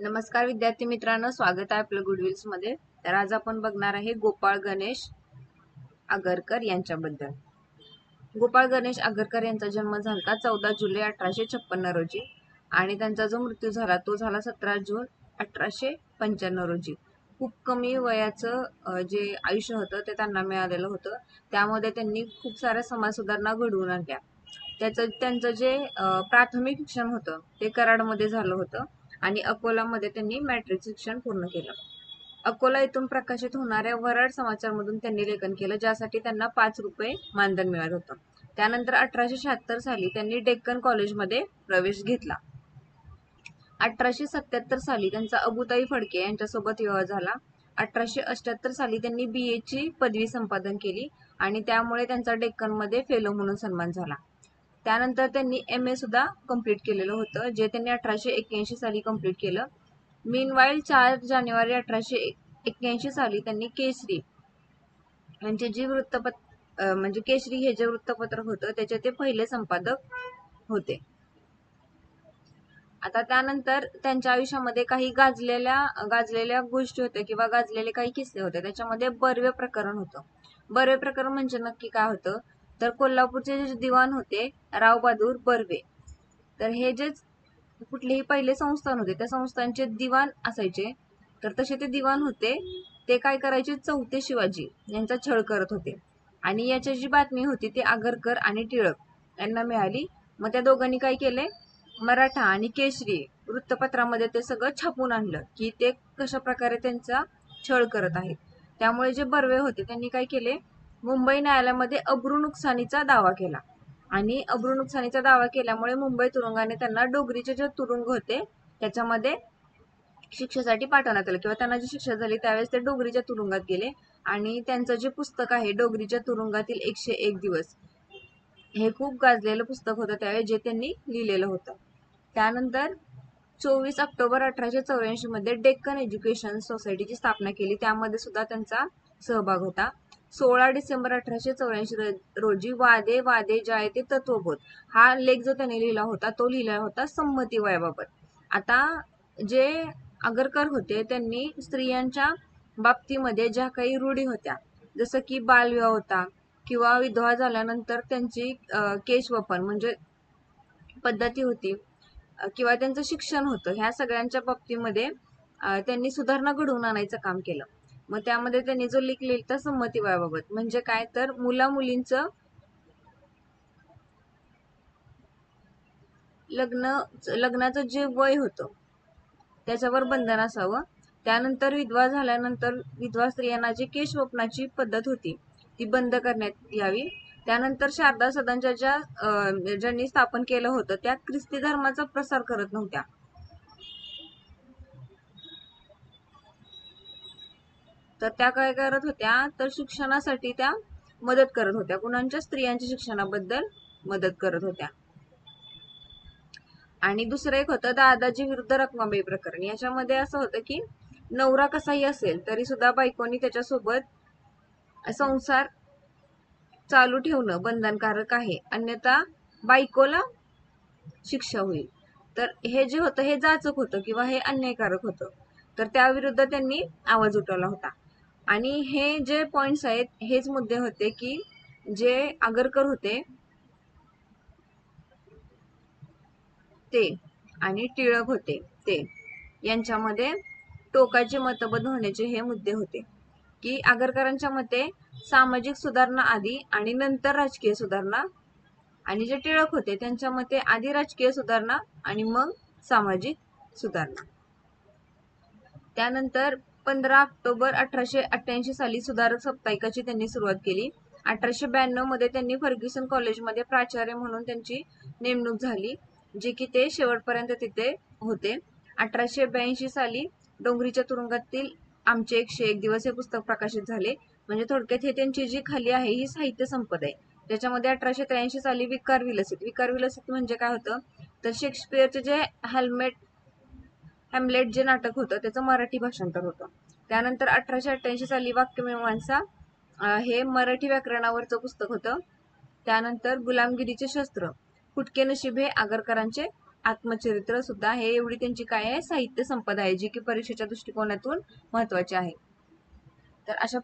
नमस्कार विद्यार्थी मित्रांनो स्वागत आहे आपलं गुडविल्समध्ये. तर आज आपण बघणार आहे गोपाळ गणेश आगरकर यांच्याबद्दल. गोपाळ गणेश आगरकर यांचा जन्म झाला चौदा जुलै अठराशे छप्पन्न रोजी आणि त्यांचा जो मृत्यू झाला तो झाला सतरा जून अठराशे पंच्याण्णव रोजी. खूप कमी वयाचं जे आयुष्य होतं ते त्यांना मिळालेलं होतं. त्यामध्ये त्यांनी खूप साऱ्या समाज सुधारणा घडवून आणल्या. त्याचं त्यांचं जे प्राथमिक शिक्षण होतं ते कराडमध्ये झालं होतं. आणि अकोलामध्ये त्यांनी मॅट्रिक शिक्षण पूर्ण केलं. अकोला येथून प्रकाशित होणाऱ्या वराड समाचारमधून त्यांनी लेखन केलं ज्यासाठी त्यांना पाच रुपये मानधन मिळत होतं. त्यानंतर अठराशे शहात्तर साली त्यांनी डेक्कन कॉलेजमध्ये प्रवेश घेतला. अठराशे सत्याहत्तर साली त्यांचा अबुताई फडके यांच्यासोबत विवाह झाला. अठराशे अठ्याहत्तर साली त्यांनी बी एची पदवी संपादन केली आणि त्यामुळे त्यांचा डेक्कनमध्ये फेलो म्हणून सन्मान झाला. त्यानंतर त्यांनी एम ए सुद्धा कंप्लीट केलेलं होतं जे त्यांनी अठराशे एक्क्याऐंशी साली कंप्लीट केलं. मीनवाईल चार जानेवारी अठराशे एक्क्याऐंशी साली त्यांनी केसरी म्हणजे यांचे जी वृत्तपत्र म्हणजे केसरी हे जे वृत्तपत्र होतं त्याचे ते पहिले संपादक होते. आता त्यानंतर त्यांच्या आयुष्यामध्ये काही गाजलेल्या गाजलेल्या गोष्टी होत्या किंवा गाजलेले काही किस्से होते त्याच्यामध्ये बर्वे प्रकरण होतं. बर्वे प्रकरण म्हणजे नक्की काय होतं? तर कोल्हापूरचे जे दिवाण होते राव बहादूर बर्वे. तर हे जे कुठलेही पहिले संस्थान होते त्या संस्थांचे दिवाण असायचे. तर तसे ते दिवाण होते ते काय करायचे? चौथे शिवाजी यांचा छळ करत होते. आणि याची जी बातमी होती ती आगरकर आणि टिळक यांना मिळाली. मग त्या दोघांनी काय केले? मराठा आणि केशरी वृत्तपत्रामध्ये ते सगळं छापून आणलं की ते कशा प्रकारे त्यांचा छळ करत आहेत. त्यामुळे जे बर्वे होते त्यांनी काय केले? मुंबई न्यायालयामध्ये अब्रू नुकसानीचा दावा केला. आणि अब्रू नुकसानीचा दावा केल्यामुळे मुंबई तुरुंगाने त्यांना डोगरीचे जे तुरुंग होते त्याच्यामध्ये शिक्षेसाठी पाठवण्यात आलं. किंवा त्यांना जी शिक्षा झाली त्यावेळेस ते डोगरीच्या तुरुंगात गेले. आणि त्यांचं जे पुस्तक आहे डोगरीच्या तुरुंगातील एकशे एक दिवस हे खूप गाजलेलं पुस्तक होतं त्यावेळेस जे त्यांनी लिहिलेलं होतं. त्यानंतर चोवीस ऑक्टोबर अठराशे चौऱ्याऐंशी मध्ये डेक्कन एज्युकेशन सोसायटीची स्थापना केली. त्यामध्ये सुद्धा त्यांचा सहभाग होता. सोळा डिसेंबर अठराशे चौऱ्याऐंशी रोजी वादे वादे जायते तत्वबोध. हा लेख जो त्यांनी लिहिला होता तो लिहिला होता संमती वयाबाबत. आता जे आगरकर होते त्यांनी स्त्रियांच्या बाबतीमध्ये ज्या काही रूढी होत्या जसं की बालविवाह होता किंवा विधवा झाल्यानंतर त्यांची केशवपन म्हणजे पद्धती होती किंवा त्यांचं शिक्षण होतं ह्या सगळ्यांच्या बाबतीमध्ये त्यांनी सुधारणा घडवून आणायचं काम केलं. मग त्यामध्ये त्यांनी जो लेख लिहिला संमती वयाबाबत म्हणजे काय तर मुला मुलींचं लग्न लग्नाचं जे वय होतं त्याच्यावर बंधन असावं. त्यानंतर विधवा झाल्यानंतर विधवा स्त्रियांना जी केशवपनाची पद्धत होती ती बंद करण्यात यावी. त्यानंतर शारदा सदनच्या ज्या ज्यांनी स्थापन केलं होतं त्या ख्रिस्ती धर्माचा प्रसार करत नव्हत्या. तर त्या काय करत होत्या? तर शिक्षणासाठी त्या मदत करत होत्या. कुणाच्या? स्त्रियांच्या शिक्षणाबद्दल मदत करत होत्या. आणि दुसरं एक होतं दादाजी विरुद्ध रखमाबाई प्रकरण. याच्यामध्ये असं होतं की नवरा कसाही असेल तरी सुद्धा बायकोनी त्याच्यासोबत संसार चालू ठेवणं बंधनकारक आहे. अन्यथा बायकोला शिक्षा होईल. तर हे जे होतं हे जाचक होतं किंवा हे अन्यायकारक होतं. तर त्याविरुद्ध त्यांनी आवाज उठवला होता. आणि हे जे पॉइंट्स आहेत हेच मुद्दे होते की जे आगरकर होते ते आणि टिळक होते ते यांच्यामध्ये टोकाचे मतभेद होण्याचे हे मुद्दे होते की आगरकरांच्या मते सामाजिक सुधारणा आधी आणि नंतर राजकीय सुधारणा आणि जे टिळक होते त्यांच्या मते आधी राजकीय सुधारणा आणि मग सामाजिक सुधारणा. त्यानंतर पंधरा ऑक्टोबर अठराशे अठ्ठ्याऐंशी साली सुधारक साप्ताहिकाची त्यांनी सुरुवात केली. अठराशे ब्याण्णवमध्ये त्यांनी फर्ग्युसन कॉलेजमध्ये प्राचार्य म्हणून त्यांची नेमणूक झाली जे की ते शेवटपर्यंत तिथे होते. अठराशे ब्याऐंशी साली डोंगरीच्या तुरुंगातील आमचे एकशे एक दिवस हे पुस्तक प्रकाशित झाले. म्हणजे थोडक्यात हे त्यांची जी खाली आहे ही साहित्य संपदा आहे. त्याच्यामध्ये अठराशे त्र्याऐंशी साली विकार विलसित. विकार विलसित म्हणजे काय होतं? तर शेक्सपियरचे जे हेल्मेट हॅमलेट जे नाटक होतं त्याचं मराठी भाषांतर होतं. त्यानंतर अठराशे अठ्ठ्याऐंशी साली वाक्यमीमांसा हे मराठी व्याकरणावरचं पुस्तक होतं. त्यानंतर गुलामगिरीचे शस्त्र फुटके नशीब हे आगरकरांचे आत्मचरित्र सुद्धा हे एवढी त्यांची काय आहे? साहित्य संपदा आहे जी की परीक्षेच्या दृष्टिकोनातून महत्वाची आहे. तर अशा